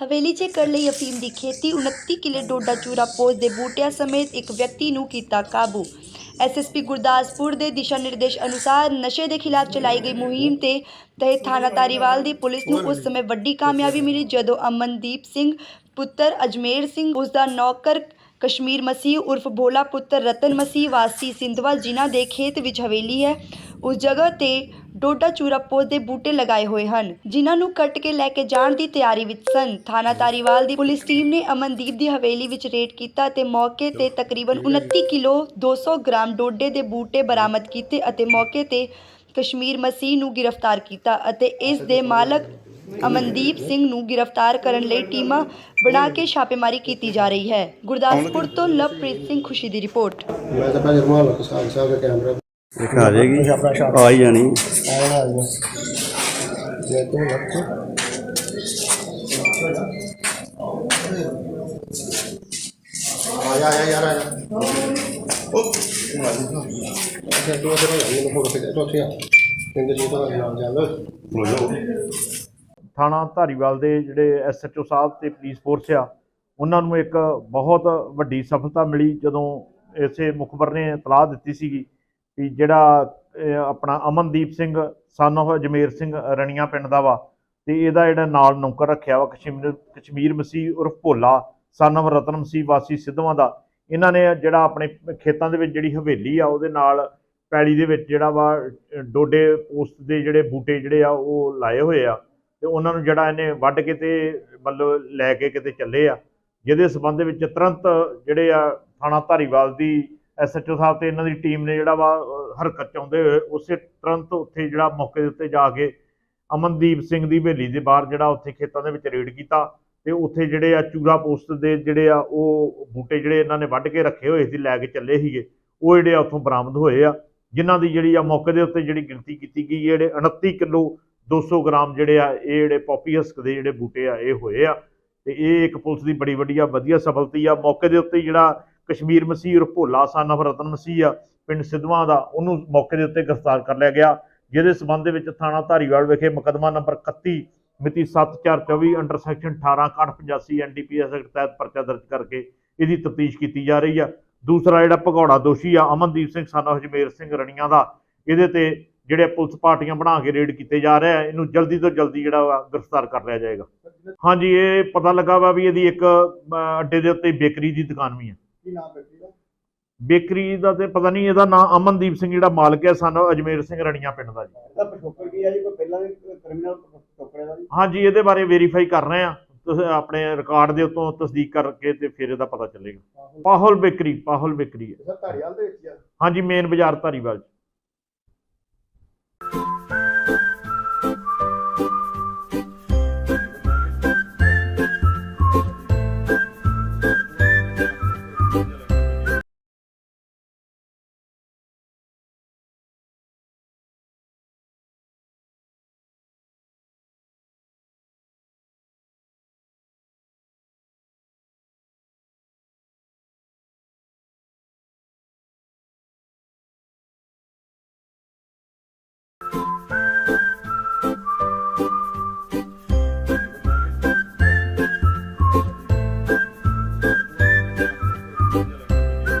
ਹਵੇਲੀ 'ਚ ਕਰ ਲਈ ਅਫੀਮ ਦੀ ਖੇਤੀ 29 ਕਿਲੇ ਡੋਡਾ ਚੂਰਾ ਪੋਸਟ ਦੇ ਬੂਟਿਆਂ ਸਮੇਤ ਇੱਕ ਵਿਅਕਤੀ ਨੂੰ ਕੀਤਾ ਕਾਬੂ। ਐਸਐਸਪੀ ਗੁਰਦਾਸਪੁਰ ਦੇ ਦਿਸ਼ਾ ਨਿਰਦੇਸ਼ ਅਨੁਸਾਰ ਨਸ਼ੇ ਦੇ ਖਿਲਾਫ ਚਲਾਈ ਗਈ ਮੁਹਿੰਮ ਤੇ ਤਹਿਤ ਥਾਣਾ ਤਾਰੀਵਾਲ ਦੀ ਪੁਲਿਸ ਨੂੰ ਉਸ ਸਮੇਂ ਵੱਡੀ ਕਾਮਯਾਬੀ ਮਿਲੀ ਜਦੋਂ ਅਮਨਦੀਪ ਸਿੰਘ, ਪੁੱਤਰ ਅਜਮੇਰ ਸਿੰਘ, ਉਸ ਦਾ ਨੌਕਰ ਕਸ਼ਮੀਰ ਮਸੀਹ, ਉਰਫ ਭੋਲਾ ਪੁੱਤਰ ਰਤਨ ਮਸੀਹ ਵਾਸੀ ਸਿੰਧਵਾ ਜਿਨ੍ਹਾਂ ਦੇ ਖੇਤ ਵਿੱਚ ਹਵੇਲੀ ਹੈ, ਉਸ ਜਗ੍ਹਾ ਤੇ ਡੋਡਾ ਚੂਰਾ ਦੇ ਬੂਟੇ ਲਗਾਏ ਹੋਏ ਹਨ, ਜਿਨ੍ਹਾਂ ਨੂੰ ਕੱਟ ਕੇ ਲੈ ਕੇ ਜਾਣ ਦੀ ਤਿਆਰੀ ਵਿੱਚ ਸਨ। ਥਾਣਾ ਤਾਰੀਵਾਲ ਦੀ ਪੁਲਿਸ ਟੀਮ ਨੇ ਅਮਨਦੀਪ ਦੀ ਹਵੇਲੀ ਵਿੱਚ ਰੇਡ ਕੀਤਾ ਤੇ ਮੌਕੇ ਤੇ ਤਕਰੀਬਨ 29 ਕਿਲੋ 200 ਗ੍ਰਾਮ ਡੋਡੇ ਦੇ ਬੂਟੇ ਬਰਾਮਦ ਕੀਤੇ ਅਤੇ ਮੌਕੇ ਤੇ ਕਸ਼ਮੀਰ ਮਸੀਹ ਨੂੰ ਗ੍ਰਿਫਤਾਰ ਕੀਤਾ ਅਤੇ ਇਸ ਦੇ ਮਾਲਕ ਅਮਨਦੀਪ ਸਿੰਘ ਨੂੰ ਗ੍ਰਿਫਤਾਰ ਕਰਨ ਲਈ ਟੀਮਾਂ ਬਣਾ ਕੇ ਛਾਪੇਮਾਰੀ ਕੀਤੀ ਜਾ ਰਹੀ ਹੈ। ਗੁਰਦਾਸਪੁਰ ਤੋਂ ਲਵਪ੍ਰੀਤ ਸਿੰਘ ਖੁਸ਼ੀ ਦੀ ਰਿਪੋਰਟ। ਮੈਂ ਤਾਂ ਭਾਜੀ ਰਮਾਲ ਕਿਸਾਨ ਸਾਹਿਬ ਦਾ ਕੈਮਰਾ। ਇੱਕ ਆ ਜਾਏਗੀ। ਆ ਹੀ ਜਾਣੀ। ਆਇਆ ਨਾ ਆਇਆ ਜੇ ਤੂੰ ਲੱਗ ਆਇਆ ਆਇਆ ਯਾਰ ਆਇਆ ਉਹ ਅੱਛਾ ਤੂੰ ਉਧਰ ਆ ਮੈਨੂੰ ਫੋਟੋ ਖਿਚਾ। ਤੂੰ ਉੱਥੇ ਆ। ਕਹਿੰਦੇ ਜੀ ਤਾਂ ਨਾਲ ਚੱਲ। ਥਾਣਾ ਧਾਰੀਵਾਲ ਦੇ ਜਿਹੜੇ ਐਸਐਚਓ ਸਾਹਿਬ ਤੇ ਪੁਲਿਸ ਫੋਰਸ ਆ ਉਹਨਾਂ ਨੂੰ ਇੱਕ ਬਹੁਤ ਵੱਡੀ ਸਫਲਤਾ ਮਿਲੀ ਜਦੋਂ ਇਸੇ ਮੁਖਬਰ ਨੇ ਇਤਲਾਹ ਦਿੱਤੀ ਸੀਗੀ ਵੀ ਜਿਹੜਾ ਆਪਣਾ ਅਮਨਦੀਪ ਸਿੰਘ ਸਨ ਉਹ ਅਜਮੇਰ ਸਿੰਘ ਰਣੀਆਂ ਪਿੰਡ ਦਾ ਵਾ, ਤੇ ਇਹਦਾ ਜਿਹੜਾ ਨਾਲ ਨੌਕਰ ਰੱਖਿਆ ਵਾ ਕਸ਼ਮੀਰ ਕਸ਼ਮੀਰ ਮਸੀਹ ਉਰਫ ਭੋਲਾ ਸਨ of ਰਤਨ ਮਸੀਹ ਵਾਸੀ ਸਿੱਧਵਾਂ ਦਾ, ਇਹਨਾਂ ਨੇ ਜਿਹੜਾ ਆਪਣੇ ਖੇਤਾਂ ਦੇ ਵਿੱਚ ਜਿਹੜੀ ਹਵੇਲੀ ਆ, ਉਹਦੇ ਨਾਲ ਪੈਲੀ ਦੇ ਵਿੱਚ ਜਿਹੜਾ ਵਾ ਡੋਡੇ ਪੋਸਟ ਦੇ ਜਿਹੜੇ ਬੂਟੇ ਜਿਹੜੇ ਆ, ਉਹ ਲਾਏ ਹੋਏ ਆ, ਤੇ ਉਹਨਾਂ ਨੂੰ ਜਿਹੜਾ ਇਹਨੇ ਵੱਢ ਕੇ ਤੇ ਮਤਲਬ ਲੈ ਕੇ ਕਿਤੇ ਚੱਲੇ ਆ, ਜਿਹਦੇ ਸਬੰਧ ਵਿੱਚ ਤੁਰੰਤ ਜਿਹੜੇ ਆ ਥਾਣਾ ਧਾਰੀਵਾਲ ਦੀ ਐਸਐਚਓ ਸਾਹਿਬ ਤੇ ਇਹਨਾਂ ਦੀ ਟੀਮ ਨੇ ਜਿਹੜਾ ਵਾ ਹਰਕਤ ਚ ਆਉਂਦੇ ਹੋਏ ਉਸੇ ਤੁਰੰਤ ਉੱਥੇ ਜਿਹੜਾ ਮੌਕੇ ਦੇ ਉੱਤੇ ਜਾ ਕੇ ਅਮਨਦੀਪ ਸਿੰਘ ਦੀ ਹਵੇਲੀ ਦੇ ਬਾਹਰ ਜਿਹੜਾ ਉੱਥੇ ਖੇਤਾਂ ਦੇ ਵਿੱਚ ਰੇਡ ਕੀਤਾ ਤੇ ਉੱਥੇ ਜਿਹੜੇ ਆ ਚੂਰਾ ਪੋਸਟ ਦੇ ਜਿਹੜੇ ਆ ਉਹ ਬੂਟੇ ਜਿਹੜੇ ਇਹਨਾਂ ਨੇ ਵੱਢ ਕੇ ਰੱਖੇ ਹੋਏ ਸੀ, ਲੈ ਕੇ ਚੱਲੇ ਸੀਗੇ, ਉਹ ਜਿਹੜੇ ਆ ਉੱਥੋਂ ਬਰਾਮਦ ਹੋਏ ਆ, ਜਿਨ੍ਹਾਂ ਦੀ ਜਿਹੜੀ ਆ ਮੌਕੇ ਦੇ ਉੱਤੇ ਜਿਹੜੀ ਗਿਣਤੀ ਕੀਤੀ ਗਈ ਜਿਹੜੇ 29 ਕਿਲੋ 200 ਗ੍ਰਾਮ ਜਿਹੜੇ ਆ, ਇਹ ਜਿਹੜੇ ਪੌਪੀ ਹਸਕ ਦੇ ਜਿਹੜੇ ਬੂਟੇ ਆ, ਇਹ ਹੋਏ ਆ, ਤੇ ਇਹ ਇੱਕ ਪੁਲਿਸ ਦੀ ਬੜੀ ਵੱਡੀ ਆ, ਵਧੀਆ ਸਫਲਤੀ ਆ, ਮੌਕੇ ਦੇ ਉੱਤੇ ਜਿਹੜਾ ਕਸ਼ਮੀਰ ਮਸੀਹ ਔਰ ਭੋਲਾ ਸਨ of ਰਤਨ ਮਸੀਹ ਆ, ਪਿੰਡ ਸਿੱਧਵਾਂ ਦਾ, ਉਹਨੂੰ ਮੌਕੇ ਦੇ ਉੱਤੇ ਗ੍ਰਿਫਤਾਰ ਕਰ ਲਿਆ ਗਿਆ, ਜਿਹਦੇ ਸਬੰਧ ਦੇ ਵਿੱਚ ਥਾਣਾ ਧਾਰੀਵਾਲ ਵਿਖੇ ਮੁਕੱਦਮਾ ਨੰਬਰ 31 ਮਿਤੀ 7424 ਅੰਡਰ ਸੈਕਸ਼ਨ 1885 ਐਨਡੀਪੀਐਸ ਐਕਟ ਤਹਿਤ ਪਰਚਾ ਦਰਜ ਕਰਕੇ ਇਹਦੀ ਤਫਤੀਸ਼ ਕੀਤੀ ਜਾ ਰਹੀ ਆ। ਦੂਸਰਾ ਜਿਹੜਾ ਭਗੌੜਾ ਦੋਸ਼ੀ ਆ, ਅਮਨਦੀਪ ਸਿੰਘ ਸਨ ਹਜਮੇਰ ਸਿੰਘ ਰਣੀਆਂ ਦਾ, ਇਹਦੇ ਤੇ ਜਿਹੜੇ ਪੁਲਿਸ ਪਾਰਟੀਆਂ ਬਣਾ ਕੇ ਰੇਡ ਕੀਤੇ ਜਾ ਰਹੇ ਆ, ਇਹਨੂੰ ਜਲਦੀ ਤੋਂ ਜਲਦੀ ਜਿਹੜਾ ਵਾ ਗ੍ਰਿਫਤਾਰ ਕਰ ਲਿਆ ਜਾਏਗਾ। ਹਾਂਜੀ, ਇਹ ਪਤਾ ਲੱਗਾ ਵਾ ਵੀ ਇਹਦੀ ਇੱਕ ਅੱਡੇ ਦੇ ਉੱਤੇ ਬੇਕਰੀ ਦੀ ਦੁਕਾਨ ਵੀ ਹੈ ਕੀ ਨਾਮ ਬੈਠੀ ਦਾ ਬੇਕਰੀ ਦਾ ਤੇ ਪਤਾ ਨਹੀਂ ਇਹਦਾ ਨਾਮ ਅਮਨਦੀਪ ਸਿੰਘ ਜਿਹੜਾ ਮਾਲਕ ਹੈ ਸਾਨੂੰ ਅਜਮੇਰ ਸਿੰਘ ਰਣੀਆਂ ਪਿੰਡ ਦਾ ਜੀ। ਇਹਦਾ ਪਿਛੋਕੜ ਕੀ ਆ ਜੀ? ਕੋਈ ਪਹਿਲਾਂ ਵੀ ਕ੍ਰਿਮੀਨਲ ਪਿਛੋਕੜ ਦਾ ਜੀ? ਹਾਂਜੀ ਇਹਦੇ ਬਾਰੇ ਵੈਰੀਫਾਈ ਕਰ ਰਹੇ ਆ ਤੁਸੀਂ ਆਪਣੇ ਰਿਕਾਰਡ ਦੇ ਉੱਤੋਂ ਤਸਦੀਕ ਕਰਕੇ ਤੇ ਫਿਰ ਇਹਦਾ ਪਤਾ ਚੱਲੇਗਾ। ਪਾਹੁਲ ਬੇਕਰੀ ਪਾਹੁਲ ਬੇਕਰੀ ਹੈ। ਸਰ ਧਾਰੀਵਾਲ ਦੇ ਵਿੱਚ ਹਾਂਜੀ ਮੇਨ ਬਾਜ਼ਾਰ ਧਾਰੀਵਾਲ 'ਚ।